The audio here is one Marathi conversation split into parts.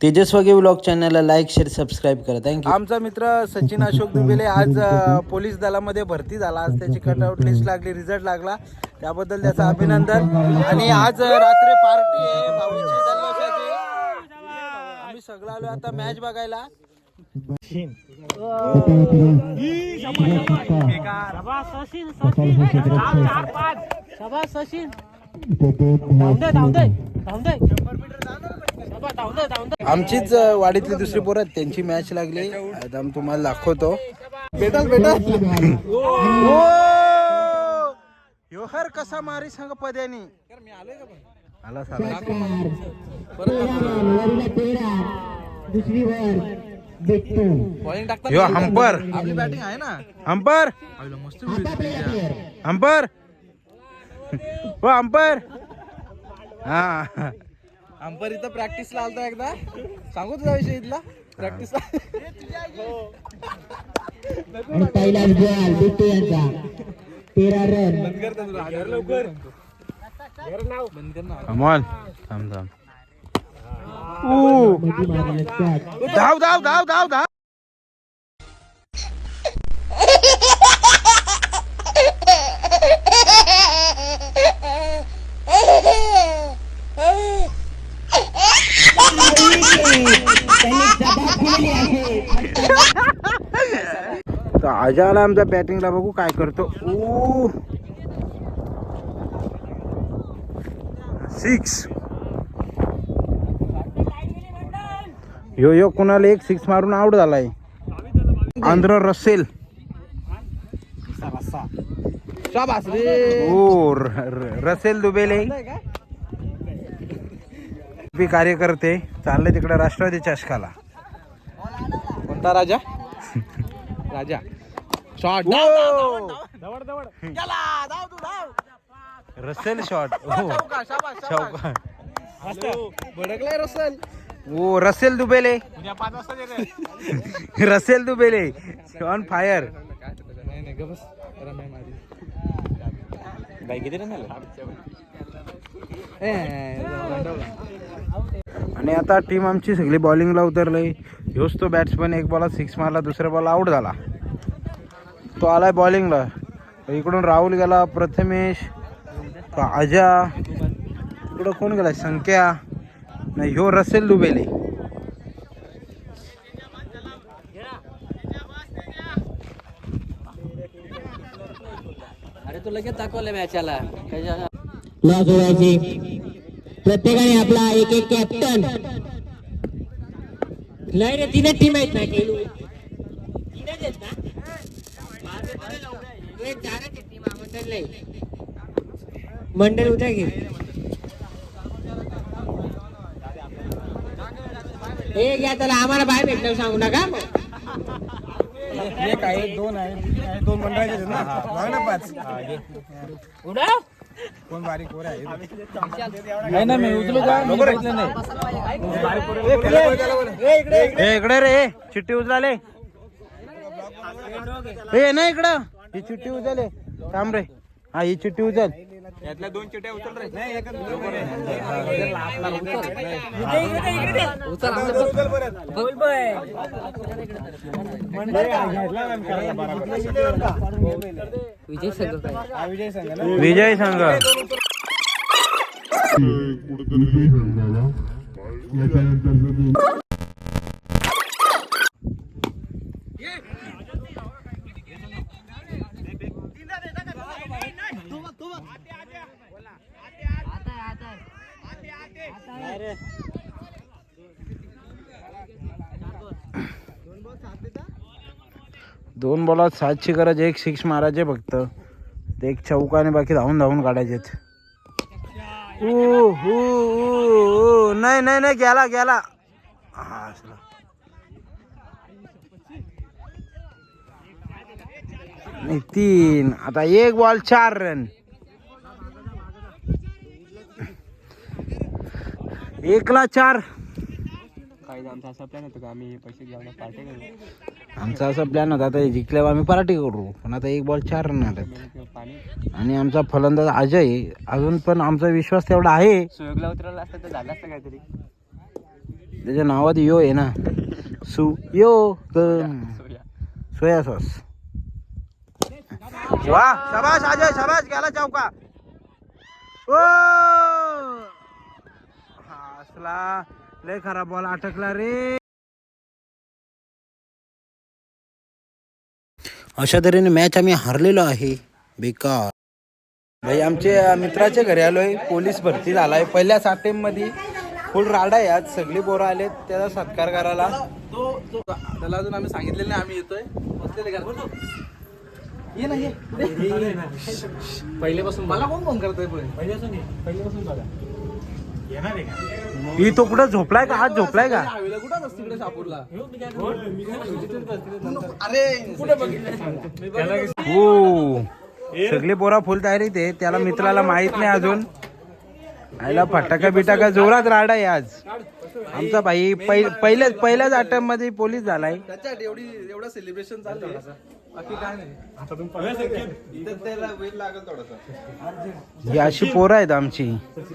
तेजस्वगी ब्लॉग चॅनलला लाईक शेअर सबस्क्राईब करा थँक्यू आमचा मित्र सचिन अशोक दुबेले आज अ, पोलीस दलामध्ये भरती झाला आज त्याची कटआउट लिस्ट लागली रिझल्ट लागला त्याबद्दल त्याचं अभिनंदन आणि आज अ, रात्री पार्टी आहे भाऊची जल्लोषाची आम्ही सगळं आलो आता मॅच बघायला आमचीच वाडीतली दुसरी पोरं आहेत, त्यांची मॅच लागली. आता आम्ही तुम्हाला दाखवतो. भेटल भेटल हर कसा मारी सांग पद्यानी. आला साला. ह्यो हंपर. आपली बॅटिंग आहे ना. हंपर. हंपर. हो हंपर. हा. अंपर इथं प्रॅक्टिसला आलता एकदा. सांगू तुझा विषय इथला? प्रॅक्टिस पहिलाच बिट्टू यांचा. तेरा रन कमॉल थांब थांब. ऊ. मोठी मारली catch. धाव धाव धाव धाव धाव. आजाला आमच्या बॅटिंगला बघू काय करतो. ऊ सिक्स यो यो कुणाला एक सिक्स मारून आउट झालाय. Andre Russell. ओ रसेल दुबेले. कार्यकर्ते चालले तिकडे राष्ट्रवादी चषकाला. कोणता राजा? राजा. शॉट रसेल शॉट चौका भडकलाय रसेल ओ रसेल दुबेले रसेल दुबेले ऑन फायर आणि आता टीम आमची सगळी बॉलिंगला उतरलंय. ह्योच तो बॅट्समन एक बॉलात सिक्स मारला दुसऱ्या बॉल आउट झाला. तो आलाय बॉलिंगला. इकडून राहुल गेला प्रथमेश तो अजा. इकडं कोण गेला संख्या. नाही ह्यो रसेल दुबेले. अरे तू लगेच दाखवलं मॅचाला. प्रत्येकाने आपला एक एक कॅप्टन नाही रे तीनच टीम आहेत ना खेळू तीनच आहेत ना हे चारच आहेत team, आमंत्रण नाही. मंडळ उद्या घे. हे घ्या त्याला आम्हाला बाहेर भेटलं सांगू नका. एक आहे दोन आहे दोन मंडळाचे ना. ना पाच. कोण बारीक पोरे आहे नाही ना मी उचलू का? ए, इकडे रे चिठ्ठी उचलाले. ए नाही इकडं. ही चिठ्ठी उचले थांब रे. हा ही चिठ्ठी उचल. यातल्या दोन उचल रे. विजय संघ काय? विजय संघ दोन बॉलात सातची गरज एक सिक्स मारायचे फक्त. ते एक चौकाने बाकी धावून धावून काढायचे ऊ, ऊ, नाही नाही नाही गेला गेला. हा, तीन. आता एक बॉल चार रन. एकला चार. आमचा असा प्लॅन होता का? आम्ही पैसे घ्यायला पार्टी आमचा असा प्लॅन होता आता हे जिंकल्यावर आम्ही पार्टी करू. पण आता एक बॉल चार रन आलेत. पाणी आणि आमचा फलंदाज अजय. अजून पण आमचा विश्वास तेवढा आहे. सुयोगला उतरवला असतं तर झालं असतं काहीतरी. त्याच्या नावात यो आहे ना. सु यो सोया. सॉस. वा शाबाश अजय शाबाश गेला चौका ओ! हा असला लय खराब बॉल अटकला रे. अशा तऱ्हेने मॅच आम्ही हारलेलो आहे. बेकार. भाई आमच्या मित्राच्या घरी आलोय. पोलीस भरती झालाय. पहिल्या सात मध्ये फुल राडा आहे आज. सगळी पोरं आलेत. त्याचा सत्कार करायला. त्याला अजून आम्ही सांगितलेलं नाही. आम्ही येतोय. बसलेले का ये ना ये. पहिलेपासून मला कोण फोन करतोय पहिलेपासून बघा. ही तो कुठं झोपलाय का? आज झोपलाय का? हवेला कुठं बस तिकडे सापूरला? अरे कुठे बघितलं? हो. सगळे पोरा फुल तयारीत आहे त्याला मित्राला माहीत नाही अजून. आयला फटाका बिटाका जोरात राडा आहे आज. आमचा भाई पहि- पहिल्याच पहिल्याच अटॅम्पमध्ये पोलीस झालाय. एवढी एवढं सेलिब्रेशन बाकी काय नाही. इथं त्याला वेळ लागेल थोडासा. ही अशी पोरं आहेत आमची.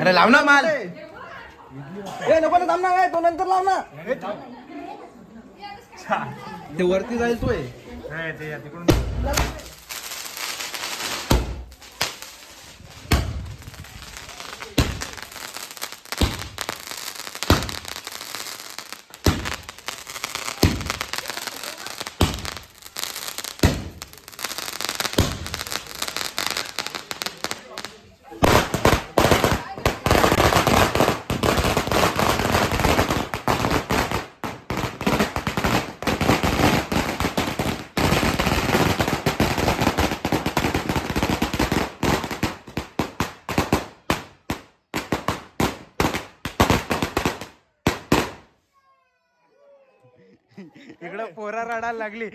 अरे लाव ना माल. ए नको ना थांब ना काय तो नंतर लाव ना. ते वरती ते तोय तिकडून पोरा रडायला लागली.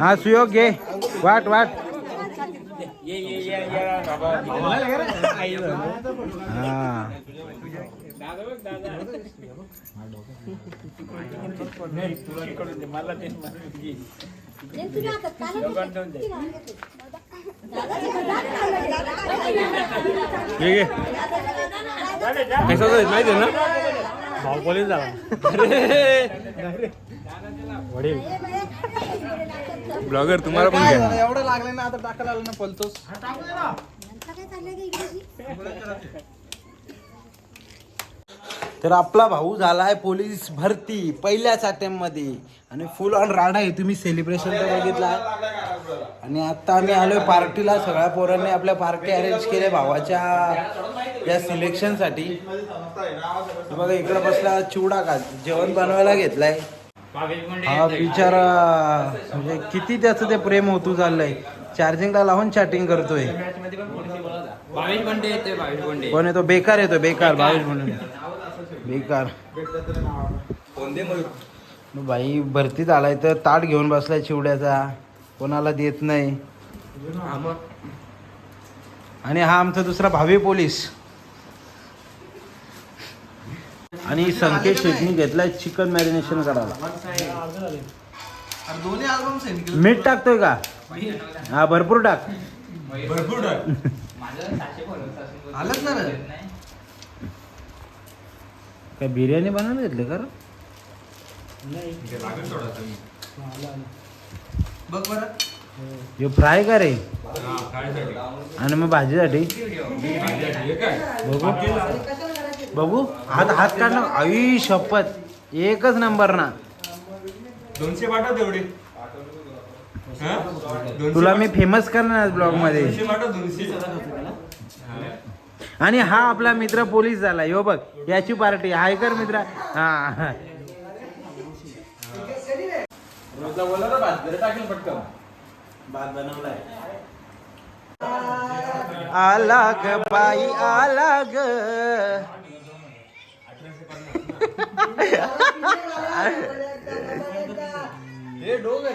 हा सुयोग घे वाट वाट. हा. माहिती ना? भाऊ पोलीस झाला वडील. ब्लॉगर तुम्हाला पण घ्या? एवढं लागलं ना आता टाकायला आलं ना पलतोस तर आपला भाऊ झालाय पोलीस भरती पहिल्याच अटेम्पमध्ये आणि फुल ऑन राडा आहे. तुम्ही सेलिब्रेशन तर बघितला आणि आता आम्ही आलोय पार्टीला. सगळ्या पोरांनी आपल्या पार्टी अरेंज केल्या भावाच्या या सिलेक्शनसाठी बघा इकडे बसला चिवडा का? जेवण बनवायला घेतलाय. हा बिचारा म्हणजे किती त्याचं ते प्रेम होतू चाललंय. चार्जिंगला लावून चॅटिंग करतोय. कोण येतो बेकार येतो बेकार भावेश म्हणून बेकार. भाई भरतीत आलाय तर ताट घेऊन बसलाय चिवड्याचा. कोणाला देत नाही. आणि हा आमचा दुसरा भावी पोलीस. आणि संकेत शेटनी घेतलाय चिकन मॅरिनेशन करायला. मीठ टाकतोय का? हा भरपूर टाक. आलंच ना काय बिर्याणी बनवायला घेतली का रे? बघ बरं. ह्यो फ्राय का रे आणि मग भाजीसाठी. बघू. बघू. हात हात काढणं आई शपथ. एकच नंबर ना. दोनशे पाठव तेवढे हा? दोनशे तुला मी फेमस करणार ब्लॉगमध्ये. दोनशे पाठव दोनशे. आणि हा आपला मित्र पोलीस झाला यो बघ याची पार्टी हाय कर मित्र हा आला ग बाई आला ग हे डोंगर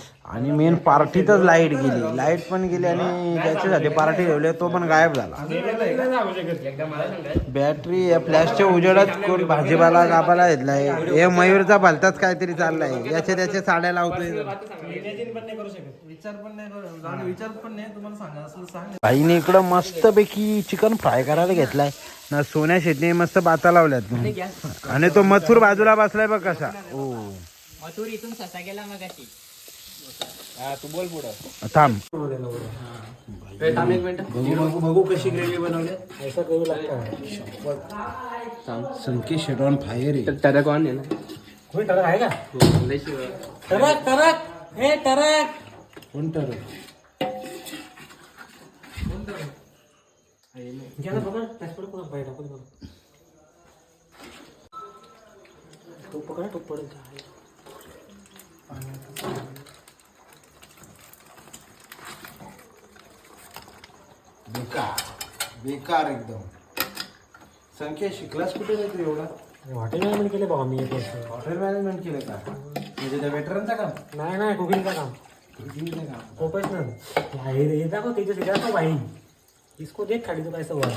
आणि मेन पार्टीतच लाइट गेली. लाइट पण गेली आणि ज्याच्यासाठी पार्टी ठेवली तो पण गायब झाला. बॅटरी या फ्लॅशच्या उजेडात कोण भाजीपाला कापाला घेतलाय हे मयूरचा भलताच काहीतरी चाललाय. याच्या त्याच्या साड्या लावतोय भाईने इकडं मस्तपैकी चिकन फ्राय करायला घेतलाय. ना सोन्या शेटने मस्त बाता लावल्यात आणि तो मथुर बाजूला बसलाय बघ कसा. ओ मथुर इथून ससा गेला मग अशी थांब. बघू बघू बघू कशी ग्रेव्ही बनवली. संकेत शेटॉन फायर आहे. त्याला कोण आहे ना टरक टरक. हे टरक. कोण ठरव बेकार. बेकार एकदम. संकेत शिकलास कुठे नाही तू एवढा? हॉटेल मॅनेजमेंट केले बाबा मी एक वर्ष. हॉटेल मॅनेजमेंट केलं का? म्हणजे त्या वेटरनचा काम? नाही नाही कुकिंगचं काम. कुकिंगचं काम. प्रोफेशनल हे दाखव त्याच्या सिद्धार्थ भाई इसको देख खाली तो कैसा हुआ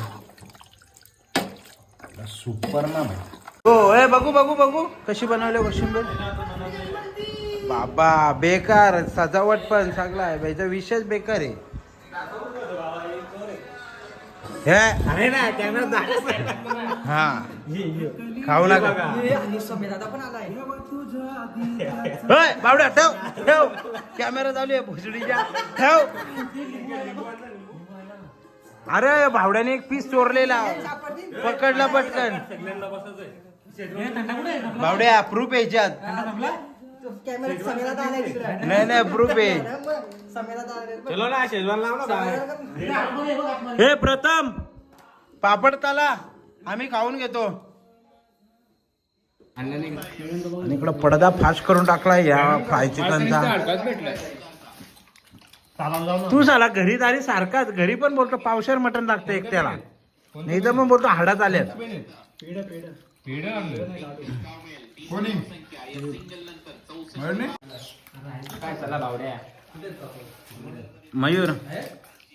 सुपर ना हो ए बघू बघू बघू. कशी बनवली कोशिंबीर बाबा बेकार सजावट पण सगळा आहे. याचा विशेष बेकार आहे. हे? अरे ना कॅमेरा हा. खाऊ नका. होय, बावड्या ठेव ठेव. कॅमेरा चालू आहे भुसडीच्या. ठेव. अरे भावड्याने एक पीस चोरलेला. पकडला पटकन. भावड्या प्रूफ याच्यात. नाही नाही प्रूफ आहे. चलो ना शेजवान लाव ना बाहेर. हे प्रथम पापड ताला आम्ही खाऊन घेतो. आणि इकडं पडदा फास्ट करून टाकलाय या फ्राय चिकनचा तू साला घरी आली सारखाच घरी पण बोलतो पावशर मटण लागतं एकट्याला. नाही तर मग बोलतो हाडात आल्यात. मयूर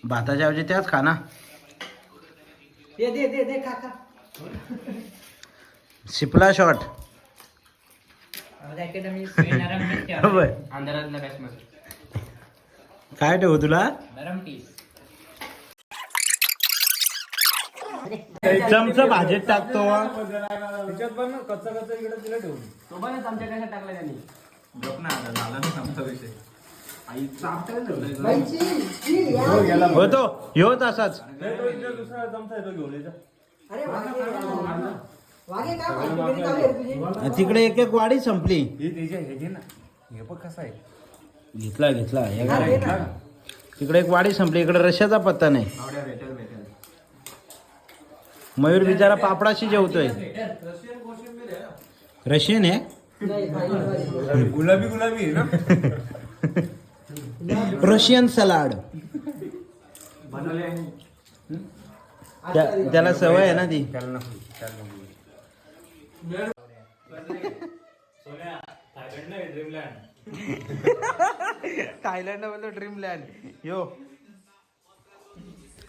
भाताच्या ऐवजी त्याच खा ना. दे दे दे दे काका शिपला शॉट अकॅडमी अंधारातला काश्मीर काय ठेवू तुला? गरम चमचा भाजीत टाकतो. सोबतच आमच्या कशा टाकला त्यांनी? गप ना आता झाला ना आमचा विषय. होतो ह्योच असाच तिकडे एक एक वाडी संपली. हे बघ कसा आहे. घेतला घेतला. हे? तिकडे एक वाडी संपली इकडे रश्याचा पत्ता नाही. मयूर बिचारा पापडाशी जेवतोय. रशियन आहे गुलाबी गुलाबी रशियन सलाड. त्या- त्याला सवय आहे ना ती. थायलंड बोलतो ड्रीमलँड. यो.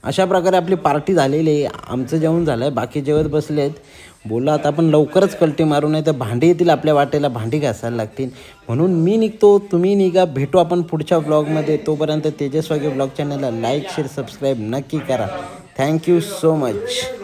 अशा प्रकारे आपली पार्टी झालेली आहे आमचं जेवण झालं आहे बाकी जेवत बसले आहेत. बोला आता आपण लवकरच कलटी मारू नाही तर भांडी येतील आपल्या वाटेला भांडी घासायला लागतील. म्हणून मी निघतो तुम्ही निघा भेटू आपण पुढच्या ब्लॉगमध्ये तोपर्यंत तेजस्वागे ब्लॉग चॅनलला लाईक शेअर सबस्क्राईब नक्की करा. Thank you so much